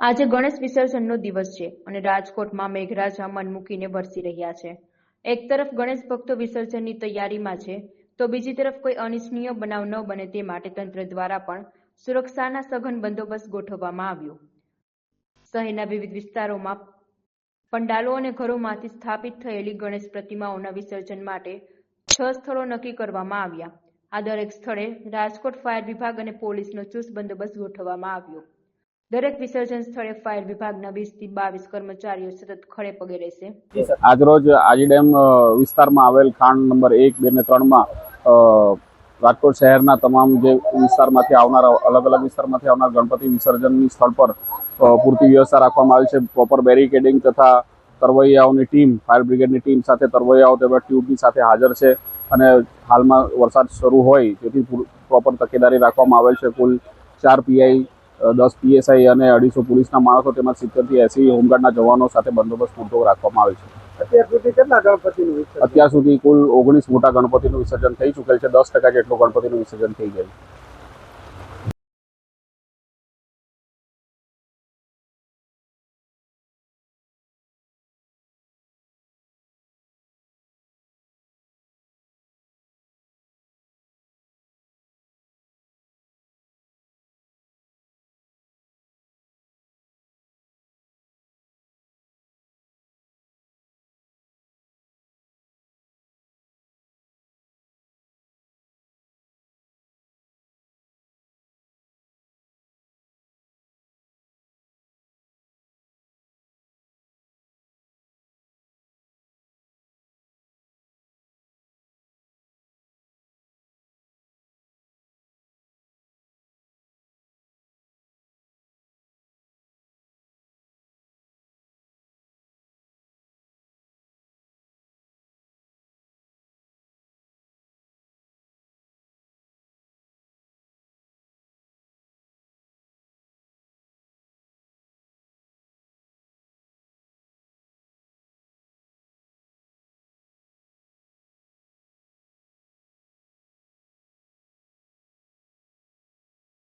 આજે ગણેશ વિસર્જનનો દિવસ છે અને રાજકોટમાં મેઘરાજા મન મૂકીને વરસી રહ્યા છે. એક તરફ ગણેશ ભક્તો વિસર્જનની તૈયારીમાં છે, તો બીજી તરફ કોઈ અનિચ્છનીય બનાવ ન બને તે માટે તંત્ર દ્વારા પણ સુરક્ષાના સઘન બંદોબસ્ત ગોઠવવામાં આવ્યો. શહેરના વિવિધ વિસ્તારોમાં પંડાલો અને ઘરોમાંથી સ્થાપિત થયેલી ગણેશ પ્રતિમાઓના વિસર્જન માટે છ સ્થળો નક્કી કરવામાં આવ્યા. આ દરેક સ્થળે રાજકોટ ફાયર વિભાગ અને પોલીસનો ચુસ્ત બંદોબસ્ત ગોઠવવામાં આવ્યો. દરેક વિસર્જન સ્થળે ફાયર વિભાગના વીસથી બાવીસ કર્મચારીઓ સતત ખડે પગે રહેશે. આજરોજ આજી ડેમ વિસ્તારમાં આવેલ ખાંડ નંબર એક, બે ને ત્રણમાં રાજકોટ શહેરના તમામ જે વિસ્તારમાંથી આવનાર અલગ અલગ વિસ્તારમાંથી આવનાર ગણપતિ વિસર્જનની સ્થળ પર પૂરતી વ્યવસ્થા રાખવામાં આવી છે. પ્રોપર બેરિકેડિંગ તથા તરવૈયાઓની ટીમ, ફાયર બ્રિગેડની ટીમ સાથે તરવૈયાઓ તેમજ ટ્યુબની સાથે હાજર છે અને હાલમાં વરસાદ શરૂ હોય તેથી પ્રોપર તકેદારી રાખવામાં આવેલ છે. કુલ ચાર પીઆઈ દસ પીએસઆઈ અને અઢીસો પોલીસના માણસો તેમજ સિત્તેરથી એસી હોમગાર્ડના જવાનો સાથે બંદોબસ્ત પૂરતો રાખવામાં આવે છે. અત્યાર સુધી કુલ ઓગણીસ મોટા ગણપતિનું વિસર્જન થઈ ચૂકેલ છે. દસ ટકા જેટલું ગણપતિનું વિસર્જન થઈ ગયું